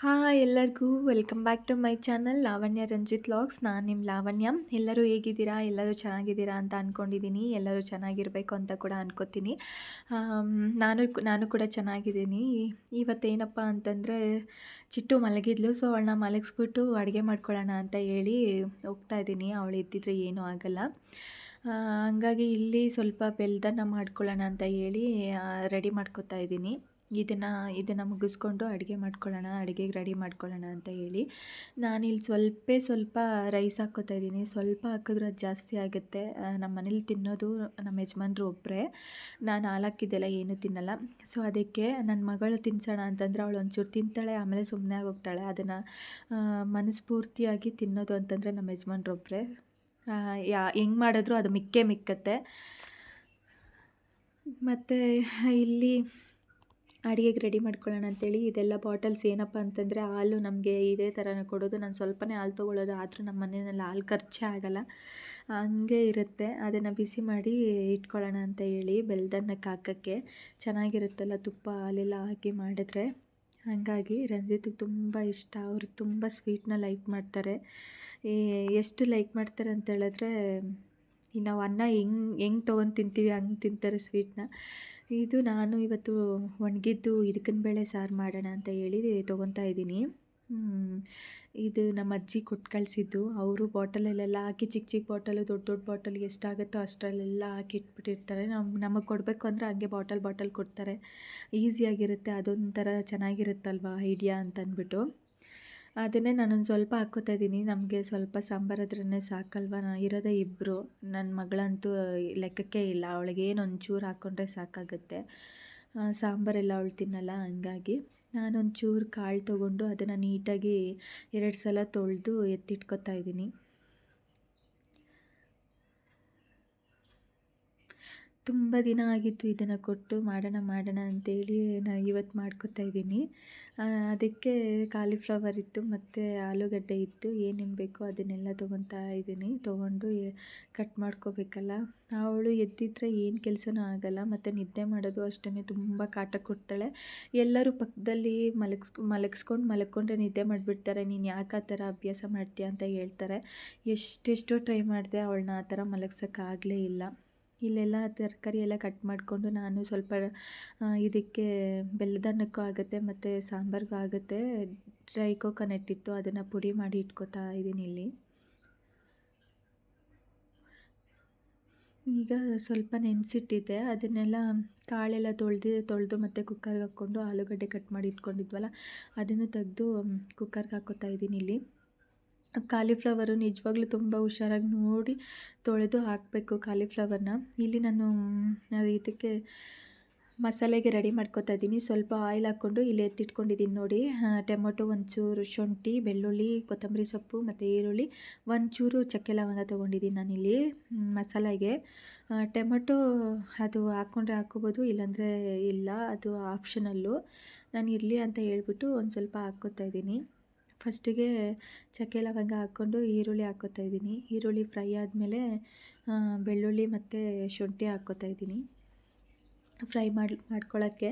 Hi ಎಲ್ಲರಿಗೂ, welcome back to my channel Lavanya Ranjith logs ನಾನು ನಿಮ್ಮ ಲಾವಣ್ಯ. ಎಲ್ಲರೂ ಹೇಗಿದ್ದೀರಾ? ಎಲ್ಲರೂ ಚೆನ್ನಾಗಿದ್ದೀರಾ ಅಂತ ಅಂದ್ಕೊಂಡಿದ್ದೀನಿ ಎಲ್ಲರೂ ಚೆನ್ನಾಗಿರಬೇಕು ಅಂತ ಕೂಡ ಅನ್ಕೋತೀನಿ. ನಾನು ನಾನು ಕೂಡ ಚೆನ್ನಾಗಿದ್ದೀನಿ. ಇವತ್ತೇನಪ್ಪ ಅಂತಂದರೆ, ಚಿಟ್ಟು ಮಲಗಿದ್ಲು. ಸೊ ಅವಳನ್ನ ಮಲಗಿಸ್ಬಿಟ್ಟು ಅಡುಗೆ ಮಾಡ್ಕೊಳ್ಳೋಣ ಅಂತ ಹೇಳಿ ಹೋಗ್ತಾ ಇದ್ದೀನಿ ಅವಳು ಎದ್ದಿದ್ರೆ ಏನೂ ಆಗಲ್ಲ. ಹಂಗಾಗಿ ಇಲ್ಲಿ ಸ್ವಲ್ಪ ಬೆಲ್ದನ್ನ ಮಾಡ್ಕೊಳ್ಳೋಣ ಅಂತ ಹೇಳಿ ರೆಡಿ ಮಾಡ್ಕೋತಾ ಇದ್ದೀನಿ ಇದನ್ನು ಇದನ್ನು ಮುಗಿಸ್ಕೊಂಡು ಅಡುಗೆ ಮಾಡ್ಕೊಳ್ಳೋಣ, ಅಡುಗೆಗೆ ರೆಡಿ ಮಾಡ್ಕೊಳ್ಳೋಣ ಅಂತ ಹೇಳಿ. ನಾನಿಲ್ಲಿ ಸ್ವಲ್ಪ ಸ್ವಲ್ಪ ರೈಸ್ ಹಾಕ್ಕೋತಾ ಇದ್ದೀನಿ. ಸ್ವಲ್ಪ ಹಾಕಿದ್ರೆ ಅದು ಜಾಸ್ತಿ ಆಗುತ್ತೆ. ನಮ್ಮ ಮನೇಲಿ ತಿನ್ನೋದು ನಮ್ಮ ಯಜಮಾನ್ರು ಒಬ್ಬರೇ ನಾನು ಹಾಲಾಕಿದ್ದೆಲ್ಲ ಏನು ತಿನ್ನಲ್ಲ. ಸೊ ಅದಕ್ಕೆ ನನ್ನ ಮಗಳು ತಿನ್ಸೋಣ ಅಂತಂದರೆ ಅವಳು ಒಂಚೂರು ತಿಂತಾಳೆ, ಆಮೇಲೆ ಸುಮ್ಮನೆ ಆಗೋಗ್ತಾಳೆ. ಅದನ್ನು ಮನಸ್ಫೂರ್ತಿಯಾಗಿ ತಿನ್ನೋದು ಅಂತಂದರೆ ನಮ್ಮ ಯಜಮಾನ್ರು ಒಬ್ಬರೇ ಯಾ, ಹೆಂಗೆ ಮಾಡಿದ್ರು ಅದು ಮಿಕ್ಕೇ ಮಿಕ್ಕತ್ತೆ. ಮತ್ತು ಇಲ್ಲಿ ಅಡುಗೆಗೆ ರೆಡಿ ಮಾಡ್ಕೊಳ್ಳೋಣ ಅಂತೇಳಿ ಇದೆಲ್ಲ ಬಾಟಲ್ಸ್ ಏನಪ್ಪ ಅಂತಂದರೆ ಹಾಲು ನಮಗೆ ಇದೇ ಥರನೇ ಕೊಡೋದು. ನಾನು ಸ್ವಲ್ಪನೇ ಹಾಲು ತೊಗೊಳ್ಳೋದು ಆದರೂ ನಮ್ಮ ಮನೆಯಲ್ಲಿ ಹಾಲು ಖರ್ಚೇ ಆಗೋಲ್ಲ. ಹಂಗೆ ಇರುತ್ತೆ. ಅದನ್ನು ಬಿಸಿ ಮಾಡಿ ಇಟ್ಕೊಳ್ಳೋಣ ಅಂತ ಹೇಳಿ ಬೆಲ್ದನ್ನಕ್ಕೆ ಹಾಕೋಕ್ಕೆ. ಚೆನ್ನಾಗಿರುತ್ತಲ್ಲ ತುಪ್ಪ, ಹಾಲೆಲ್ಲ ಹಾಕಿ ಮಾಡಿದ್ರೆ. ಹಾಗಾಗಿ ರಂಜಿತಿಗೆ ತುಂಬ ಇಷ್ಟ. ಅವರು ತುಂಬ ಸ್ವೀಟ್ನ ಲೈಕ್ ಮಾಡ್ತಾರೆ. ಎಷ್ಟು ಲೈಕ್ ಮಾಡ್ತಾರೆ ಅಂತ ಹೇಳಿದ್ರೆ ಈ ನಾವು ಅನ್ನ ಹೆಂಗೆ ಹೆಂಗೆ ತೊಗೊಂಡು ತಿಂತೀವಿ ಹಂಗೆ ತಿಂತಾರೆ ಸ್ವೀಟ್ನ ಇದು ನಾನು ಇವತ್ತು ಒಣಗಿದ್ದು ಇದಕ್ಕಿನ ಬೇಳೆ ಸಾರು ಮಾಡೋಣ ಅಂತ ಹೇಳಿ ತೊಗೊತಾ ಇದ್ದೀನಿ. ಇದು ನಮ್ಮ ಅಜ್ಜಿ ಕೊಟ್ಟು ಕಳಿಸಿದ್ದು. ಅವರು ಬಾಟಲಲ್ಲೆಲ್ಲ ಹಾಕಿ ಚಿಕ್ಕ ಚಿಕ್ಕ ಬಾಟಲು, ದೊಡ್ಡ ದೊಡ್ಡ ಬಾಟಲ್ಗೆ ಎಷ್ಟಾಗುತ್ತೋ ಅಷ್ಟರಲ್ಲೆಲ್ಲ ಹಾಕಿ ಇಟ್ಬಿಟ್ಟಿರ್ತಾರೆ. ನಮ್ಮ ನಮಗೆ ಕೊಡಬೇಕು ಅಂದರೆ ಹಂಗೆ ಬಾಟಲ್ ಬಾಟಲ್ ಕೊಡ್ತಾರೆ. ಈಸಿಯಾಗಿರುತ್ತೆ, ಅದೊಂಥರ ಚೆನ್ನಾಗಿರುತ್ತಲ್ವ ಐಡಿಯಾ ಅಂತ ಅಂದ್ಬಿಟ್ಟು ಅದನ್ನೇ ನಾನೊಂದು ಸ್ವಲ್ಪ ಹಾಕ್ಕೋತಾ ಇದ್ದೀನಿ ನಮಗೆ ಸ್ವಲ್ಪ ಸಾಂಬಾರಾದ್ರೇ ಸಾಕಲ್ವ? ನಾ ಇರೋದೇ ಇಬ್ಬರು ನನ್ನ ಮಗಳಂತೂ ಲೆಕ್ಕಕ್ಕೆ ಇಲ್ಲ. ಅವಳಿಗೆ ಏನು ಒಂಚೂರು ಹಾಕ್ಕೊಂಡ್ರೆ ಸಾಕಾಗುತ್ತೆ. ಸಾಂಬಾರೆಲ್ಲ ಅವಳು ತಿನ್ನಲ್ಲ ಹಂಗಾಗಿ ನಾನೊಂಚೂರು ಕಾಳು ತೊಗೊಂಡು ಅದನ್ನು ನೀಟಾಗಿ ಎರಡು ಸಲ ತೊಳೆದು ಎತ್ತಿಟ್ಕೊತಾ ಇದ್ದೀನಿ ತುಂಬ ದಿನ ಆಗಿತ್ತು ಇದನ್ನು ಕೊಟ್ಟು ಮಾಡೋಣ ಮಾಡೋಣ ಅಂತೇಳಿ ನಾನು ಇವತ್ತು ಮಾಡ್ಕೊತಾ ಇದ್ದೀನಿ. ಅದಕ್ಕೆ ಕಾಲಿಫ್ಲವರ್ ಇತ್ತು, ಮತ್ತು ಆಲೂಗಡ್ಡೆ ಇತ್ತು, ಏನೇನು ಬೇಕೋ ಅದನ್ನೆಲ್ಲ ತೊಗೊತಾ ಇದ್ದೀನಿ. ತೊಗೊಂಡು ಕಟ್ ಮಾಡ್ಕೋಬೇಕಲ್ಲ. ಅವಳು ಎದ್ದಿದ್ರೆ ಏನು ಕೆಲಸನೂ ಆಗಲ್ಲ, ಮತ್ತು ನಿದ್ದೆ ಮಾಡೋದು ಅಷ್ಟೇ ತುಂಬ ಕಾಟ ಕೊಡ್ತಾಳೆ. ಎಲ್ಲರೂ ಪಕ್ಕದಲ್ಲಿ ಮಲಗ್ಸ್, ಮಲಗಿಸ್ಕೊಂಡು ಮಲಕ್ಕೊಂಡ್ರೆ ನಿದ್ದೆ ಮಾಡಿಬಿಡ್ತಾರೆ. ನೀನು ಯಾಕೆ ಆ ಥರ ಅಭ್ಯಾಸ ಮಾಡ್ತೀಯ ಅಂತ ಹೇಳ್ತಾರೆ. ಎಷ್ಟೆಷ್ಟೋ ಟ್ರೈ ಮಾಡಿದೆ, ಅವಳನ್ನ ಆ ಥರ ಮಲಗ್ಸೋಕ್ಕಾಗಲೇ ಇಲ್ಲ. ಇಲ್ಲೆಲ್ಲ ತರಕಾರಿ ಎಲ್ಲ ಕಟ್ ಮಾಡಿಕೊಂಡು ನಾನು ಸ್ವಲ್ಪ ಇದಕ್ಕೆ ಬೆಲ್ಲದನ್ನಕ್ಕೂ ಆಗುತ್ತೆ ಮತ್ತು ಸಾಂಬಾರಿಗೂ ಆಗುತ್ತೆ. ಡ್ರೈ ಕೋಕೋನಟ್ ಇತ್ತು, ಅದನ್ನು ಪುಡಿ ಮಾಡಿ ಇಟ್ಕೋತಾ ಇದ್ದೀನಿ ಇಲ್ಲಿ. ಈಗ ಸ್ವಲ್ಪ ನೆನೆಸಿಟ್ಟಿದ್ದೆ. ಅದನ್ನೆಲ್ಲ ಕಾಳೆಲ್ಲ ತೊಳೆದು ತೊಳೆದು ಮತ್ತು ಕುಕ್ಕರ್ಗೆ ಹಾಕ್ಕೊಂಡು ಆಲೂಗಡ್ಡೆ ಕಟ್ ಮಾಡಿ ಇಟ್ಕೊಂಡಿದ್ವಲ್ಲ, ಅದನ್ನು ತೆಗೆದು ಕುಕ್ಕರ್ಗೆ ಹಾಕೋತಾ ಇದ್ದೀನಿ ಇಲ್ಲಿ. ಕಾಲಿಫ್ಲವರು ನಿಜವಾಗ್ಲೂ ತುಂಬ ಹುಷಾರಾಗಿ ನೋಡಿ ತೊಳೆದು ಹಾಕಬೇಕು ಕಾಲಿಫ್ಲವರ್ನ ಇಲ್ಲಿ ನಾನು ಇದಕ್ಕೆ ಮಸಾಲೆಗೆ ರೆಡಿ ಮಾಡ್ಕೊತಾ ಇದ್ದೀನಿ. ಸ್ವಲ್ಪ ಆಯಿಲ್ ಹಾಕ್ಕೊಂಡು ಇಲ್ಲಿ ಎತ್ತಿಟ್ಕೊಂಡಿದ್ದೀನಿ ನೋಡಿ. ಟೊಮೊಟೊ ಒಂಚೂರು, ಶುಂಠಿ, ಬೆಳ್ಳುಳ್ಳಿ, ಕೊತ್ತಂಬರಿ ಸೊಪ್ಪು ಮತ್ತು ಈರುಳ್ಳಿ ಒಂಚೂರು ಚಕ್ಕೆ ಲವಂಗ ತೊಗೊಂಡಿದ್ದೀನಿ ನಾನಿಲ್ಲಿ ಮಸಾಲೆಗೆ. ಟೊಮೊಟೊ ಅದು ಹಾಕ್ಕೊಂಡ್ರೆ ಹಾಕ್ಕೋಬೋದು, ಇಲ್ಲಾಂದರೆ ಇಲ್ಲ. ಅದು ಆಪ್ಷನಲ್ಲು ನಾನು ಇರಲಿ ಅಂತ ಹೇಳ್ಬಿಟ್ಟು ಒಂದು ಸ್ವಲ್ಪ ಹಾಕ್ಕೋತಾ ಇದ್ದೀನಿ. ಫಸ್ಟಿಗೆ ಚಕ್ಕೆ ಲವಂಗ ಹಾಕ್ಕೊಂಡು ಈರುಳ್ಳಿ ಹಾಕ್ಕೋತಾ ಇದ್ದೀನಿ. ಈರುಳ್ಳಿ ಫ್ರೈ ಆದಮೇಲೆ ಬೆಳ್ಳುಳ್ಳಿ ಮತ್ತು ಶುಂಠಿ ಹಾಕ್ಕೋತಾ ಇದ್ದೀನಿ. ಫ್ರೈ ಮಾಡಿ ಮಾಡ್ಕೊಳ್ಳೋಕ್ಕೆ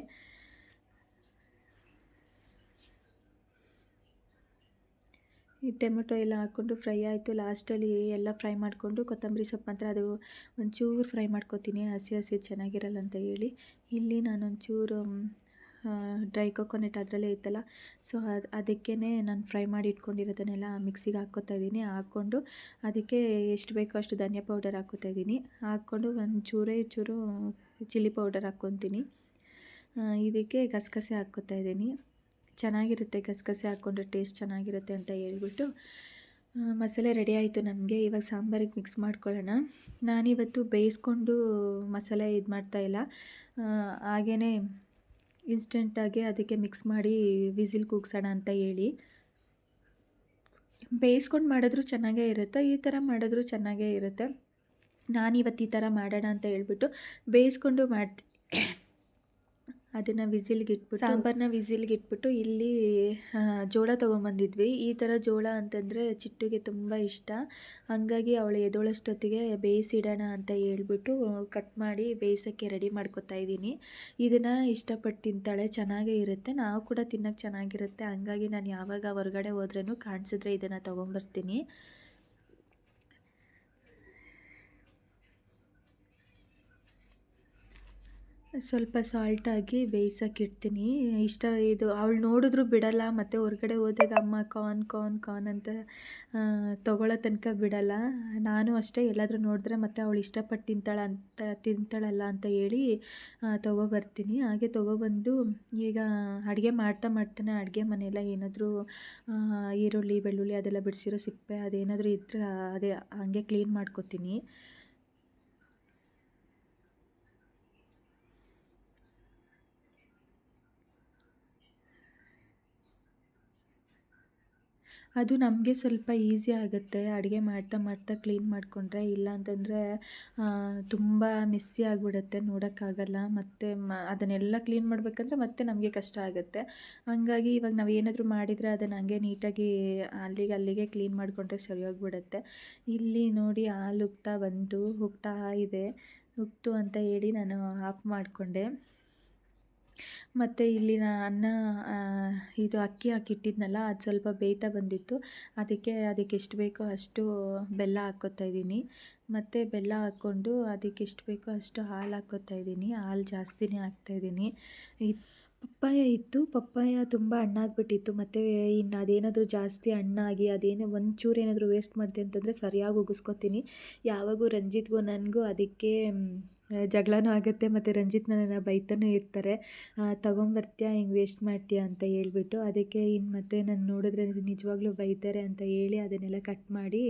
ಈ ಟೊಮೆಟೊ ಎಲ್ಲ ಹಾಕ್ಕೊಂಡು ಫ್ರೈ ಆಯಿತು. ಲಾಸ್ಟಲ್ಲಿ ಎಲ್ಲ ಫ್ರೈ ಮಾಡಿಕೊಂಡು ಕೊತ್ತಂಬರಿ ಸೊಪ್ಪು ಮಾತ್ರ. ಅದು ಒಂಚೂರು ಫ್ರೈ ಮಾಡ್ಕೊತೀನಿ. ಹಸಿ ಹಸಿ ಚೆನ್ನಾಗಿರಲ್ಲ ಅಂತ ಹೇಳಿ. ಇಲ್ಲಿ ನಾನೊಂಚೂರು ಡ್ರೈ ಕೊಕೊನೆಟ್ ಅದರಲ್ಲೇ ಇತ್ತಲ್ಲ. ಸೊ ಅದು ಅದಕ್ಕೇ ನಾನು ಫ್ರೈ ಮಾಡಿ ಇಟ್ಕೊಂಡಿರೋದನ್ನೆಲ್ಲ ಮಿಕ್ಸಿಗೆ ಹಾಕ್ಕೊತಾ ಇದ್ದೀನಿ. ಹಾಕ್ಕೊಂಡು ಅದಕ್ಕೆ ಎಷ್ಟು ಬೇಕೋ ಅಷ್ಟು ಧನಿಯ ಪೌಡರ್ ಹಾಕ್ಕೊತಾ ಇದ್ದೀನಿ. ಹಾಕ್ಕೊಂಡು ಒಂದು ಚೂರೇ ಚೂರು ಚಿಲ್ಲಿ ಪೌಡರ್ ಹಾಕ್ಕೊತೀನಿ. ಇದಕ್ಕೆ ಗಸಗಸೆ ಹಾಕ್ಕೊತಾ ಇದ್ದೀನಿ. ಚೆನ್ನಾಗಿರುತ್ತೆ ಗಸಗಸೆ ಹಾಕ್ಕೊಂಡ್ರೆ ಟೇಸ್ಟ್ ಚೆನ್ನಾಗಿರುತ್ತೆ ಅಂತ ಹೇಳ್ಬಿಟ್ಟು ಮಸಾಲೆ ರೆಡಿ ಆಯಿತು ನಮಗೆ. ಇವಾಗ ಸಾಂಬಾರಿಗೆ ಮಿಕ್ಸ್ ಮಾಡ್ಕೊಳ್ಳೋಣ. ನಾನಿವತ್ತು ಬೇಯಿಸ್ಕೊಂಡು ಮಸಾಲೆ ಇದು ಮಾಡ್ತಾಯಿಲ್ಲ ಹಾಗೇ ಇನ್ಸ್ಟೆಂಟಾಗಿ ಅದಕ್ಕೆ ಮಿಕ್ಸ್ ಮಾಡಿ ವಿಸಿಲ್ ಕೂಗ್ಸೋಣ ಅಂತ ಹೇಳಿ. ಬೇಯಿಸ್ಕೊಂಡು ಮಾಡಿದ್ರು ಚೆನ್ನಾಗೇ ಇರುತ್ತೆ, ಈ ಥರ ಮಾಡಿದ್ರು ಚೆನ್ನಾಗೇ ಇರುತ್ತೆ. ನಾನಿವತ್ತು ಈ ಥರ ಮಾಡೋಣ ಅಂತ ಹೇಳ್ಬಿಟ್ಟು ಬೇಯಿಸ್ಕೊಂಡು ಮಾಡ್ತಿ ಅದನ್ನು ವಿಸಿಲ್ಗೆ ಇಟ್ಬಿಟ್ಟು ಸಾಂಬಾರನ್ನ ವಿಸಿಲ್ಗೆ ಇಟ್ಬಿಟ್ಟು ಇಲ್ಲಿ ಜೋಳ ತೊಗೊಂಬಂದಿದ್ವಿ. ಈ ಥರ ಜೋಳ ಅಂತಂದರೆ ಚಿಟ್ಟುಗೆ ತುಂಬ ಇಷ್ಟ. ಹಂಗಾಗಿ ಅವಳು ಎದೋಳಷ್ಟೊತ್ತಿಗೆ ಬೇಯಿಸಿಡೋಣ ಅಂತ ಹೇಳ್ಬಿಟ್ಟು ಕಟ್ ಮಾಡಿ ಬೇಯಿಸೋಕ್ಕೆ ರೆಡಿ ಮಾಡ್ಕೊತಾ ಇದ್ದೀನಿ. ಇದನ್ನು ಇಷ್ಟಪಟ್ಟು ತಿಂತಾಳೆ, ಚೆನ್ನಾಗೇ ಇರುತ್ತೆ. ನಾವು ಕೂಡ ತಿನ್ನೋಕ್ಕೆ ಚೆನ್ನಾಗಿರುತ್ತೆ. ಹಂಗಾಗಿ ನಾನು ಯಾವಾಗ ಹೊರಗಡೆ ಹೋದ್ರೂ ಕಾಣಿಸಿದ್ರೆ ಇದನ್ನು ತೊಗೊಂಬರ್ತೀನಿ. ಸ್ವಲ್ಪ ಸಾಲ್ಟ್ ಹಾಕಿ ಬೇಯಿಸೋಕೆ ಇಡ್ತೀನಿ. ಇಷ್ಟ ಇದು ಅವಳು ನೋಡಿದ್ರು ಬಿಡಲ್ಲ, ಮತ್ತು ಹೊರಗಡೆ ಹೋದಾಗ ಅಮ್ಮ ಕಾನ್ ಕಾನ್ ಕಾನ್ ಅಂತ ತಗೊಳ್ಳೋ ತನಕ ಬಿಡಲ್ಲ. ನಾನು ಅಷ್ಟೇ ಎಲ್ಲಾದರೂ ನೋಡಿದ್ರೆ ಮತ್ತೆ ಅವಳು ಇಷ್ಟಪಟ್ಟು ತಿಂತಾಳ ಅಂತ, ತಿಂತಾಳಲ್ಲ ಅಂತ ಹೇಳಿ ತಗೊಬರ್ತೀನಿ ಹಾಗೆ ತೊಗೊಬಂದು ಈಗ ಅಡುಗೆ ಮಾಡ್ತಾ ಮಾಡ್ತಾನೆ. ಅಡುಗೆ ಮನೆಯೆಲ್ಲ ಏನಾದರೂ ಈರುಳ್ಳಿ, ಬೆಳ್ಳುಳ್ಳಿ ಅದೆಲ್ಲ ಬಿಡಿಸಿರೋ ಸಿಪ್ಪೆ ಅದೇನಾದರೂ ಇದ್ದರೆ ಅದೇ ಹಂಗೆ ಕ್ಲೀನ್ ಮಾಡ್ಕೊತೀನಿ. ಅದು ನಮಗೆ ಸ್ವಲ್ಪ ಈಸಿ ಆಗುತ್ತೆ. ಅಡುಗೆ ಮಾಡ್ತಾ ಮಾಡ್ತಾ ಕ್ಲೀನ್ ಮಾಡಿಕೊಂಡ್ರೆ ಇಲ್ಲ ಅಂತಂದರೆ ತುಂಬ ಮಿಸ್ಸಿ ಆಗಿಬಿಡುತ್ತೆ ನೋಡೋಕ್ಕಾಗಲ್ಲ. ಮತ್ತು ಮ, ಅದನ್ನೆಲ್ಲ ಕ್ಲೀನ್ ಮಾಡಬೇಕಂದ್ರೆ ಮತ್ತೆ ನಮಗೆ ಕಷ್ಟ ಆಗುತ್ತೆ. ಹಂಗಾಗಿ ಇವಾಗ ನಾವು ಏನಾದರೂ ಮಾಡಿದರೆ ಅದನ್ನು ಹಂಗೆ ನೀಟಾಗಿ ಅಲ್ಲಿಗೆ ಅಲ್ಲಿಗೆ ಕ್ಲೀನ್ ಮಾಡಿಕೊಂಡ್ರೆ ಸರಿ ಹೋಗ್ಬಿಡುತ್ತೆ ಇಲ್ಲಿ ನೋಡಿ ಹಾಲು ಉಗ್ತಾ ಬಂತು ಉಗ್ತಾ ಇದೆ. ಉಗ್ತು ಅಂತ ಹೇಳಿ ನಾನು ಆಫ್ ಮಾಡಿಕೊಂಡೆ. ಮತ್ತು ಇಲ್ಲಿ ನಾ ಅನ್ನ ಇದು ಅಕ್ಕಿ ಹಾಕಿಟ್ಟಿದ್ನಲ್ಲ, ಅದು ಸ್ವಲ್ಪ ಬೇಯ್ತಾ ಬಂದಿತ್ತು. ಅದಕ್ಕೆ ಅದಕ್ಕೆ ಎಷ್ಟು ಬೇಕೋ ಅಷ್ಟು ಬೆಲ್ಲ ಹಾಕ್ಕೋತಾ ಇದ್ದೀನಿ. ಮತ್ತು ಬೆಲ್ಲ ಹಾಕ್ಕೊಂಡು ಅದಕ್ಕೆ ಎಷ್ಟು ಬೇಕೋ ಅಷ್ಟು ಹಾಲು ಹಾಕ್ಕೋತಾ ಇದ್ದೀನಿ. ಹಾಲು ಜಾಸ್ತಿನೇ ಹಾಕ್ತಾಯಿದ್ದೀನಿ ಪಪ್ಪಾಯ ಇತ್ತು. ಪಪ್ಪಾಯ ತುಂಬ ಹಣ್ಣಾಗ್ಬಿಟ್ಟಿತ್ತು ಮತ್ತು ಇನ್ನು ಅದೇನಾದರೂ ಜಾಸ್ತಿ ಹಣ್ಣಾಗಿ ಅದೇನೋ ಒಂಚೂರು ಏನಾದರೂ ವೇಸ್ಟ್ ಮಾಡಿದೆ ಅಂತಂದರೆ ಸರಿಯಾಗಿ ಉಗಿಸ್ಕೊತೀನಿ. ಯಾವಾಗೂ ರಂಜಿತ್ಗೂ ನನಗೂ ಅದಕ್ಕೆ ಜಗಳನೂ ಆಗುತ್ತೆ ಮತ್ತು ರಂಜಿತ್ ನನ್ನನ್ನು ಬೈತಾನೂ ಇರ್ತಾರೆ. ತಗೊಂಬರ್ತೀಯಾ ಹಿಂಗೆ ವೇಸ್ಟ್ ಮಾಡ್ತೀಯ ಅಂತ ಹೇಳ್ಬಿಟ್ಟು ಅದಕ್ಕೆ ಇನ್ನು ಮತ್ತೆ ನಾನು ನೋಡಿದ್ರೆ ನಿಜವಾಗ್ಲೂ ಬೈತಾರೆ ಅಂತ ಹೇಳಿ ಅದನ್ನೆಲ್ಲ ಕಟ್ ಮಾಡಿ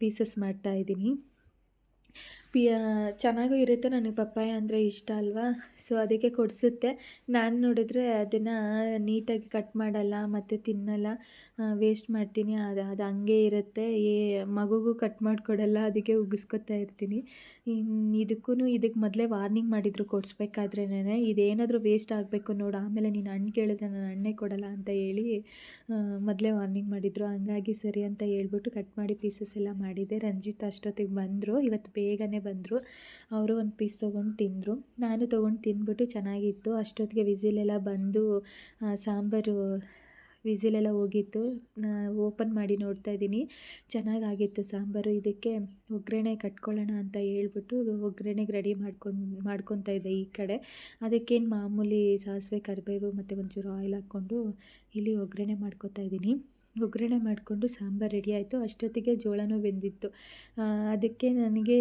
ಪೀಸಸ್ ಮಾಡ್ತಾಯಿದ್ದೀನಿ ಪಿ ಚೆನ್ನಾಗೂ ಇರುತ್ತೆ ನನಗೆ ಪಪ್ಪಾಯ ಅಂದರೆ ಇಷ್ಟ ಅಲ್ವಾ? ಸೊ ಅದಕ್ಕೆ ಕೊಡಿಸುತ್ತೆ. ನಾನು ನೋಡಿದ್ರೆ ಅದನ್ನು ನೀಟಾಗಿ ಕಟ್ ಮಾಡಲ್ಲ, ಮತ್ತು ತಿನ್ನಲ್ಲ ವೇಸ್ಟ್ ಮಾಡ್ತೀನಿ. ಅದು ಅದು ಹಂಗೆ ಇರುತ್ತೆ. ಏ, ಮಗುಗೂ ಕಟ್ ಮಾಡಿಕೊಡಲ್ಲ, ಅದಕ್ಕೆ ಉಗಿಸ್ಕೊತಾ ಇರ್ತೀನಿ. ಇದಕ್ಕೂ ಇದಕ್ಕೆ ಮೊದಲೇ ವಾರ್ನಿಂಗ್ ಮಾಡಿದರು ಕೊಡಿಸ್ಬೇಕಾದ್ರೇನೆ, ಇದೇನಾದರೂ ವೇಸ್ಟ್ ಆಗಬೇಕು ನೋಡು, ಆಮೇಲೆ ನೀನು ಹಣ್ಣು ಕೇಳಿದ್ರೆ ನಾನು ಹಣ್ಣೇ ಕೊಡಲ್ಲ ಅಂತ ಹೇಳಿ ಮೊದಲೇ ವಾರ್ನಿಂಗ್ ಮಾಡಿದರು. ಹಂಗಾಗಿ ಸರಿ ಅಂತ ಹೇಳ್ಬಿಟ್ಟು ಕಟ್ ಮಾಡಿ ಪೀಸಸ್ ಎಲ್ಲ ಮಾಡಿದೆ. ರಂಜಿತ್ ಅಷ್ಟೊತ್ತಿಗೆ ಬಂದರು. ಇವತ್ತು ಬೇಗನೆ ಬಂದರು. ಅವರು ಒಂದು ಪೀಸ್ ತೊಗೊಂಡು ತಿಂದರು. ನಾನು ತೊಗೊಂಡು ತಿಂದ್ಬಿಟ್ಟು ಚೆನ್ನಾಗಿತ್ತು. ಅಷ್ಟೊತ್ತಿಗೆ ವಿಸಿಲೆಲ್ಲ ಬಂದು ಸಾಂಬಾರು ವಿಸಿಲೆಲ್ಲ ಹೋಗಿತ್ತು. ಓಪನ್ ಮಾಡಿ ನೋಡ್ತಾ ಇದ್ದೀನಿ. ಚೆನ್ನಾಗಾಗಿತ್ತು ಸಾಂಬಾರು. ಇದಕ್ಕೆ ಒಗ್ಗರಣೆ ಕಟ್ಕೊಳ್ಳೋಣ ಅಂತ ಹೇಳ್ಬಿಟ್ಟು ಒಗ್ಗರಣೆಗೆ ರೆಡಿ ಮಾಡ್ಕೊಂಡು, ಮಾಡ್ಕೊತಾ ಇದ್ದೆ ಈ ಕಡೆ. ಅದಕ್ಕೇನು ಮಾಮೂಲಿ ಸಾಸಿವೆ, ಕರಿಬೇವು ಮತ್ತು ಒಂಚೂರು ಆಯಿಲ್ ಹಾಕ್ಕೊಂಡು ಇಲ್ಲಿ ಒಗ್ಗರಣೆ ಮಾಡ್ಕೊತಾ ಇದ್ದೀನಿ. ಒಗ್ಗರಣೆ ಮಾಡಿಕೊಂಡು ಸಾಂಬಾರು ರೆಡಿ ಆಯಿತು. ಅಷ್ಟೊತ್ತಿಗೆ ಜೋಳನೂ ಬೆಂದಿತ್ತು. ಅದಕ್ಕೆ ನನಗೆ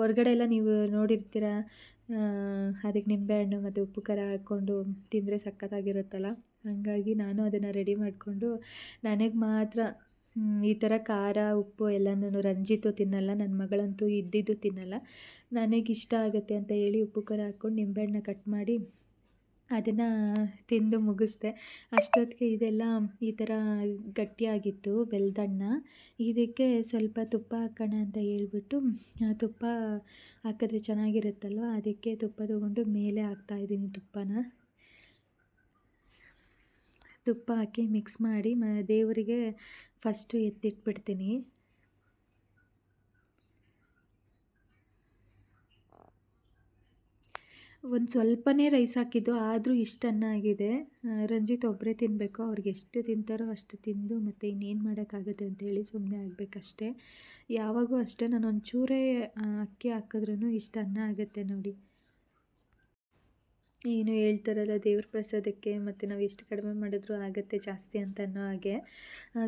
ಹೊರಗಡೆ ಎಲ್ಲ ನೀವು ನೋಡಿರ್ತೀರ ಅದಕ್ಕೆ ನಿಂಬೆಹಣ್ಣು ಮತ್ತು ಉಪ್ಪು ಖಾರ ಹಾಕ್ಕೊಂಡು ತಿಂದರೆ ಸಖತ್ತಾಗಿರುತ್ತಲ್ಲ? ಹಾಗಾಗಿ ನಾನು ಅದನ್ನು ರೆಡಿ ಮಾಡಿಕೊಂಡು, ನನಗೆ ಮಾತ್ರ ಈ ಥರ ಖಾರ, ಉಪ್ಪು ಎಲ್ಲನೂ ರಂಜಿತು ತಿನ್ನಲ್ಲ. ನನ್ನ ಮಗಳಂತೂ ಇದ್ದಿದ್ದು ತಿನ್ನಲ್ಲ. ನನಗಿಷ್ಟ ಆಗುತ್ತೆ ಅಂತ ಹೇಳಿ ಉಪ್ಪು ಖಾರ ಹಾಕ್ಕೊಂಡು ನಿಂಬೆಹಣ್ಣ ಕಟ್ ಮಾಡಿ ಅದನ್ನು ತಿಂದು ಮುಗಿಸ್ದೆ. ಅಷ್ಟೊತ್ತಿಗೆ ಇದೆಲ್ಲ ಈ ಥರ ಗಟ್ಟಿಯಾಗಿತ್ತು, ಬೆಲ್ದಣ್ಣ. ಇದಕ್ಕೆ ಸ್ವಲ್ಪ ತುಪ್ಪ ಹಾಕೋಣ ಅಂತ ಹೇಳ್ಬಿಟ್ಟು ತುಪ್ಪ ಹಾಕಿದ್ರೆ ಚೆನ್ನಾಗಿರುತ್ತಲ್ವ? ಅದಕ್ಕೆ ತುಪ್ಪ ತೊಗೊಂಡು ಮೇಲೆ ಹಾಕ್ತಾಯಿದ್ದೀನಿ ತುಪ್ಪನ. ತುಪ್ಪ ಹಾಕಿ ಮಿಕ್ಸ್ ಮಾಡಿ, ಮ, ದೇವರಿಗೆ ಫಸ್ಟು ಎತ್ತಿಟ್ಬಿಡ್ತೀನಿ. ಒಂದು ಸ್ವಲ್ಪನೇ ರೈಸ್ ಹಾಕಿದ್ದು, ಆದರೂ ಇಷ್ಟು ಅನ್ನ ಆಗಿದೆ. ರಂಜಿತ್ ಒಬ್ಬರೇ ತಿನ್ನಬೇಕು ಅವ್ರಿಗೆ ಎಷ್ಟು ತಿಂತಾರೋ ಅಷ್ಟು ತಿಂದು ಮತ್ತು ಇನ್ನೇನು ಮಾಡೋಕ್ಕಾಗುತ್ತೆ ಅಂತೇಳಿ ಸುಮ್ಮನೆ ಆಗಬೇಕಷ್ಟೇ. ಯಾವಾಗೂ ಅಷ್ಟೇ, ನಾನು ಒಂಚೂರೇ ಅಕ್ಕಿ ಹಾಕಿದ್ರೂ ಇಷ್ಟು ಅನ್ನ ಆಗುತ್ತೆ ನೋಡಿ. ಏನು ಹೇಳ್ತಾರಲ್ಲ ದೇವ್ರ ಪ್ರಸಾದಕ್ಕೆ ಮತ್ತು ನಾವು ಎಷ್ಟು ಕಡಿಮೆ ಮಾಡಿದ್ರೂ ಆಗುತ್ತೆ ಜಾಸ್ತಿ ಅಂತ ಅನ್ನೋ ಹಾಗೆ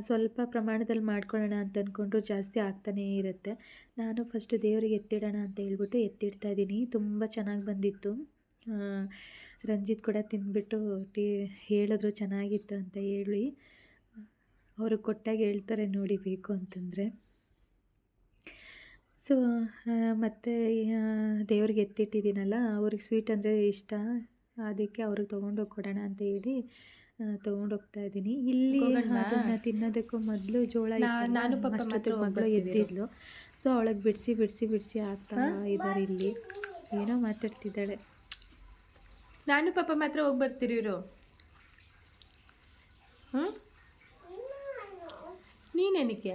ಸ್ವಲ್ಪ ಪ್ರಮಾಣದಲ್ಲಿ ಮಾಡ್ಕೊಳ್ಳೋಣ ಅಂತ ಅಂದ್ಕೊಂಡ್ರು ಜಾಸ್ತಿ ಆಗ್ತಾನೇ ಇರುತ್ತೆ. ನಾನು ಫಸ್ಟ್ ದೇವ್ರಿಗೆ ಎತ್ತಿಡೋಣ ಅಂತ ಹೇಳ್ಬಿಟ್ಟು ಎತ್ತಿಡ್ತಾ ಇದ್ದೀನಿ. ತುಂಬ ಚೆನ್ನಾಗಿ ಬಂದಿತ್ತು. ರಂಜಿತ್ ಕೂಡ ತಿಂದ್ಬಿಟ್ಟು ಟೀ ಹೇಳಿದ್ರು ಚೆನ್ನಾಗಿತ್ತು ಅಂತ ಹೇಳಿ. ಅವರು ಕೊಟ್ಟಾಗ ಹೇಳ್ತಾರೆ ನೋಡಿ ಬೇಕು ಅಂತಂದರೆ. ಸೊ ಮತ್ತು ದೇವ್ರಿಗೆ ಎತ್ತಿಟ್ಟಿದ್ದೀನಲ್ಲ ಅವ್ರಿಗೆ ಸ್ವೀಟ್ ಅಂದರೆ ಇಷ್ಟ. ಅದಕ್ಕೆ ಅವ್ರಿಗೆ ತೊಗೊಂಡೋಗಿ ಕೊಡೋಣ ಅಂತ ಹೇಳಿ ತೊಗೊಂಡೋಗ್ತಾ ಇದ್ದೀನಿ. ಇಲ್ಲಿ? ಅದನ್ನು ತಿನ್ನೋದಕ್ಕೂ ಮೊದಲು ಜೋಳ ನಾನು ಮಗಳು. ಎದ್ದಿದ್ಲು ಸೊ ಅವಳಿಗೆ ಬಿಡಿಸಿ ಬಿಡಿಸಿ ಬಿಡಿಸಿ ಹಾಕ್ತಾ ಇದ್ದಾರೆ ಇಲ್ಲಿ. ಏನೋ ಮಾತಾಡ್ತಿದ್ದಾಳೆ. ನಾನು ಪಾಪ ಮಾತ್ರ ಹೋಗಿ ಬರ್ತೀರಿ ಇವರು ನೀನೇನಕ್ಕೆ?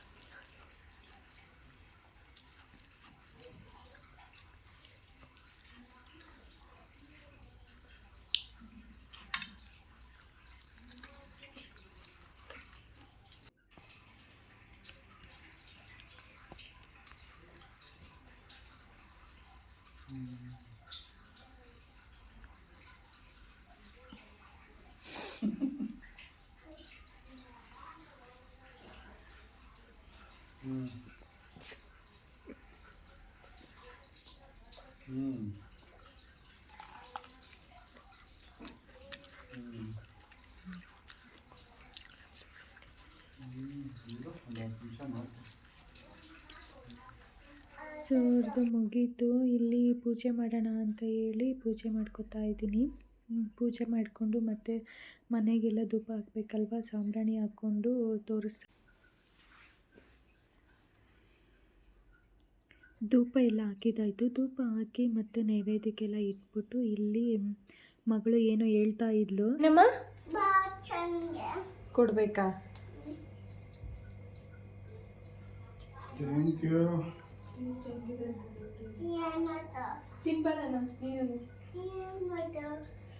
ಸೊ ಅವ್ರದ್ದು ಮುಗೀತು, ಇಲ್ಲಿ ಪೂಜೆ ಮಾಡೋಣ ಅಂತ ಹೇಳಿ ಪೂಜೆ ಮಾಡ್ಕೋತಾ ಇದ್ದೀನಿ. ಪೂಜೆ ಮಾಡಿಕೊಂಡು ಮತ್ತೆ ಮನೆಗೆಲ್ಲ ಧೂಪ ಹಾಕ್ಬೇಕಲ್ವ? ಸಾಂಬ್ರಾಣಿ ಹಾಕ್ಕೊಂಡು ತೋರಿಸ್ ಧೂಪ ಎಲ್ಲ ಹಾಕಿದ್ದಾಯಿತು. ಧೂಪ ಹಾಕಿ ಮತ್ತೆ ನೈವೇದ್ಯಕ್ಕೆಲ್ಲ ಇಟ್ಬಿಟ್ಟು ಇಲ್ಲಿ ಮಗಳು ಏನೋ ಹೇಳ್ತಾ ಇದ್ಲು. ನಮ್ಮ ಕೊಡ್ಬೇಕಾ?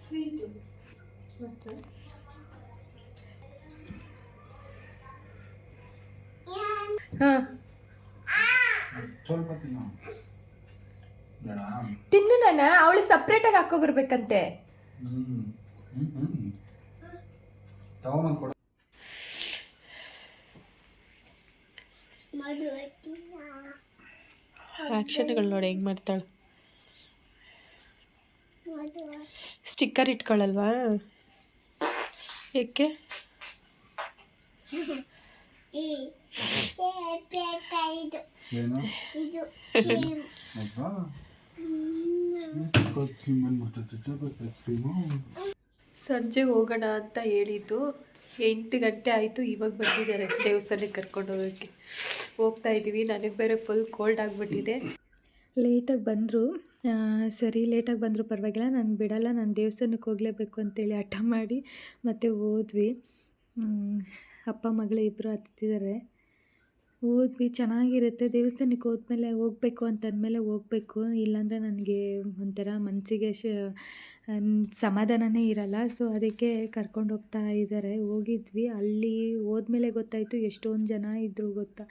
ಸ್ವೀಟು. ಹಾಂ. ಸ್ವಲ್ಪ ತಿನ್ನು. ನಾನ ತಿನ್ನು ನಾನು? ಅವಳಿಗೆ ಸಪ್ರೇಟಾಗಿ ಹಾಕೋ ಬರ್ಬೇಕಂತೆ. ಆ್ಯಕ್ಷನ್ಗಳು ನೋಡಿ ಹೆಂಗೆ ಮಾಡ್ತಾಳೆ. ಸ್ಟಿಕ್ಕರ್ ಇಟ್ಕೊಳ್ಳಲ್ವಾ ಏಕೆ? ಏನು ಸಂಜೆ ಹೋಗೋಣ ಅಂತ ಹೇಳಿದ್ದು, ಎಂಟು ಗಂಟೆ ಆಯಿತು, ಇವಾಗ ಬಂದಿದ್ದಾರೆ ದೇವಸ್ಥಾನಕ್ಕೆ ಕರ್ಕೊಂಡು ಹೋಗೋಕ್ಕೆ. ಹೋಗ್ತಾ ಇದ್ದೀವಿ, ನನಗೆ ಬೇರೆ ಫುಲ್ ಕೋಲ್ಡ್ ಆಗಿಬಿಟ್ಟಿದೆ. ಲೇಟಾಗಿ ಬಂದರು ಸರಿ ಲೇಟಾಗಿ ಬಂದರೂ ಪರವಾಗಿಲ್ಲ, ನಾನು ಬಿಡಲ್ಲ, ನಾನು ದೇವಸ್ಥಾನಕ್ಕೆ ಹೋಗಲೇಬೇಕು ಅಂತೇಳಿ ಹಠ ಮಾಡಿ ಮತ್ತೆ ಹೋದ್ವಿ. ಅಪ್ಪ, ಮಗಳು ಇಬ್ಬರು ಹತ್ತಿದ್ದಾರೆ ಹೋದ್ವಿ ಚೆನ್ನಾಗಿರುತ್ತೆ. ದೇವಸ್ಥಾನಕ್ಕೆ ಹೋದ್ಮೇಲೆ ಹೋಗ್ಬೇಕು ಅಂತಂದಮೇಲೆ ಹೋಗ್ಬೇಕು. ಇಲ್ಲಾಂದರೆ ನನಗೆ ಒಂಥರ ಮನಸ್ಸಿಗೆ ಶ ಸಮಾಧಾನನೇ ಇರಲ್ಲ. ಸೊ ಅದಕ್ಕೆ ಕರ್ಕೊಂಡು ಹೋಗ್ತಾ ಇದ್ದಾರೆ. ಹೋಗಿದ್ವಿ. ಅಲ್ಲಿ ಹೋದ್ಮೇಲೆ ಗೊತ್ತಾಯಿತು ಎಷ್ಟೊಂದು ಜನ ಇದ್ದರು ಗೊತ್ತಾ?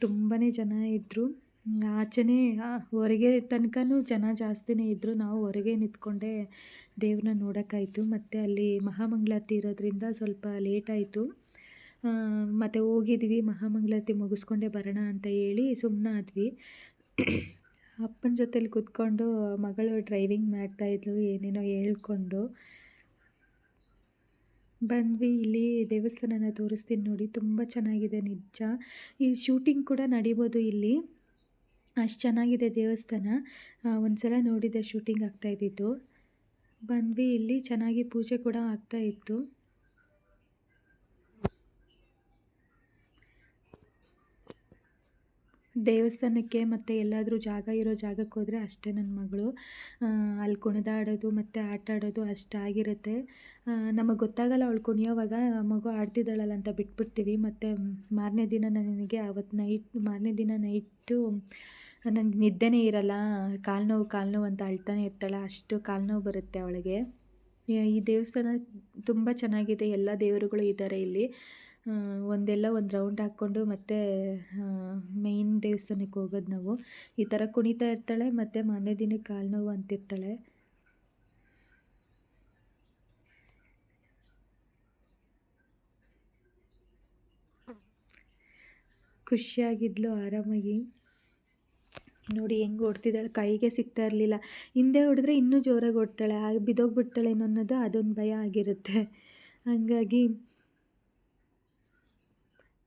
ತುಂಬಾ ಜನ ಇದ್ದರು ಆಚೆನೇ ಹೊರಗೆ ತನಕನೂ ಜನ ಜಾಸ್ತಿನೇ ಇದ್ದರು ನಾವು ಹೊರಗೆ ನಿಂತ್ಕೊಂಡೆ ದೇವ್ರನ್ನ ನೋಡೋಕ್ಕಾಯ್ತು. ಮತ್ತು ಅಲ್ಲಿ ಮಹಾಮಂಗಳಾರತಿ ಇರೋದ್ರಿಂದ ಸ್ವಲ್ಪ ಲೇಟಾಯಿತು ಮತ್ತು ಹೋಗಿದ್ವಿ, ಮಹಾಮಂಗಳಾರತಿ ಮುಗಿಸ್ಕೊಂಡೇ ಬರೋಣ ಅಂತ ಹೇಳಿ ಸುಮ್ಮನಾದ್ವಿ ಅಪ್ಪನ ಜೊತೆಲಿ ಕೂತ್ಕೊಂಡು ಮಗಳು ಡ್ರೈವಿಂಗ್ ಮಾಡ್ತಾಯಿದ್ಲು ಏನೇನೋ ಹೇಳ್ಕೊಂಡು. ಬಂದ್ವಿ, ಇಲ್ಲಿ ದೇವಸ್ಥಾನನ ತೋರಿಸ್ತೀನಿ ನೋಡಿ, ತುಂಬ ಚೆನ್ನಾಗಿದೆ ನಿಜ. ಈ ಶೂಟಿಂಗ್ ಕೂಡ ನಡಿಬೋದು ಇಲ್ಲಿ. ಅಷ್ಟು ಚೆನ್ನಾಗಿದೆ ದೇವಸ್ಥಾನ. ಒಂದು ಸಲ ನೋಡಿದ್ದೆ ಶೂಟಿಂಗ್ ಆಗ್ತಾ ಇದ್ದಿದ್ದು. ಬಂದ್ವಿ, ಇಲ್ಲಿ ಚೆನ್ನಾಗಿ ಪೂಜೆ ಕೂಡ ಆಗ್ತಾ ದೇವಸ್ಥಾನಕ್ಕೆ ಮತ್ತು ಎಲ್ಲಾದರೂ ಜಾಗ ಇರೋ ಜಾಗಕ್ಕೆ ಹೋದರೆ ಅಷ್ಟೇ ನನ್ನ ಮಗಳು. ಅಲ್ಲಿ ಕುಣಿದಾಡೋದು ಮತ್ತು ಆಟ ಆಡೋದು ಅಷ್ಟಾಗಿರುತ್ತೆ ನಮಗೆ ಗೊತ್ತಾಗಲ್ಲ ಅವಳು ಕುಣಿಯೋವಾಗ ಮಗು ಆಡ್ತಿದ್ದಾಳಲ್ಲ ಅಂತ ಬಿಟ್ಬಿಡ್ತೀವಿ. ಮತ್ತು ಮಾರನೇ ದಿನ ನನಗೆ ಅವತ್ತು ನೈಟ್ ಮಾರನೇ ದಿನ ನೈಟು ನನಗೆ ನಿದ್ದೆನೇ ಇರಲ್ಲ. ಕಾಲು ನೋವು ಕಾಲು ನೋವು ಅಂತ ಅಳ್ತಾನೆ ಇರ್ತಾಳೆ. ಅಷ್ಟು ಕಾಲು ನೋವು ಬರುತ್ತೆ ಅವಳಿಗೆ. ಈ ದೇವಸ್ಥಾನ ತುಂಬ ಚೆನ್ನಾಗಿದೆ. ಎಲ್ಲ ದೇವರುಗಳು ಇದ್ದಾರೆ ಇಲ್ಲಿ. ಒಂದೆಲ್ಲ ಒಂದು ರೌಂಡ್ ಹಾಕ್ಕೊಂಡು ಮತ್ತೆ ಮೇಯ್ನ್ ದೇವಸ್ಥಾನಕ್ಕೆ ಹೋಗೋದು ನಾವು. ಈ ಥರ ಕುಣಿತಾ ಇರ್ತಾಳೆ, ಮತ್ತು ಮನೆ ದಿನಕ್ಕೆ ಕಾಲು ನೋವು ಅಂತಿರ್ತಾಳೆ. ಖುಷಿಯಾಗಿದ್ಲು ಆರಾಮಾಗಿ. ನೋಡಿ ಹೆಂಗೆ ಓಡ್ತಿದ್ದಾಳೆ, ಕೈಗೆ ಸಿಗ್ತಾ ಇರಲಿಲ್ಲ. ಹಿಂದೆ ಹೊಡೆದ್ರೆ ಇನ್ನೂ ಜೋರಾಗಿ ಓಡ್ತಾಳೆ ಆಗ ಬಿದ್ದೋಗ್ಬಿಡ್ತಾಳೇನೋ ಅನ್ನೋದು ಅದೊಂದು ಭಯ ಆಗಿರುತ್ತೆ. ಹಾಗಾಗಿ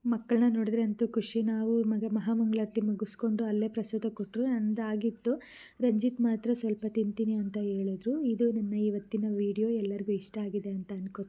ಮಕ್ಕಳನ್ನ ನೋಡಿದ್ರೆ ಅಂತೂ ಖುಷಿ. ನಾವು ಮಗ ಮಹಾಮಂಗಳಾರತಿ ಮುಗಿಸ್ಕೊಂಡು ಅಲ್ಲೇ ಪ್ರಸಾದ ಕೊಟ್ಟರು. ನಂದಾಗಿತ್ತು. ರಂಜಿತ್ ಮಾತ್ರ ಸ್ವಲ್ಪ ತಿಂತೀನಿ ಅಂತ ಹೇಳಿದ್ರು. ಇದು ನನ್ನ ಇವತ್ತಿನ ವೀಡಿಯೋ ಎಲ್ಲರಿಗೂ ಇಷ್ಟ ಆಗಿದೆ ಅಂತ ಅನ್ಕೋ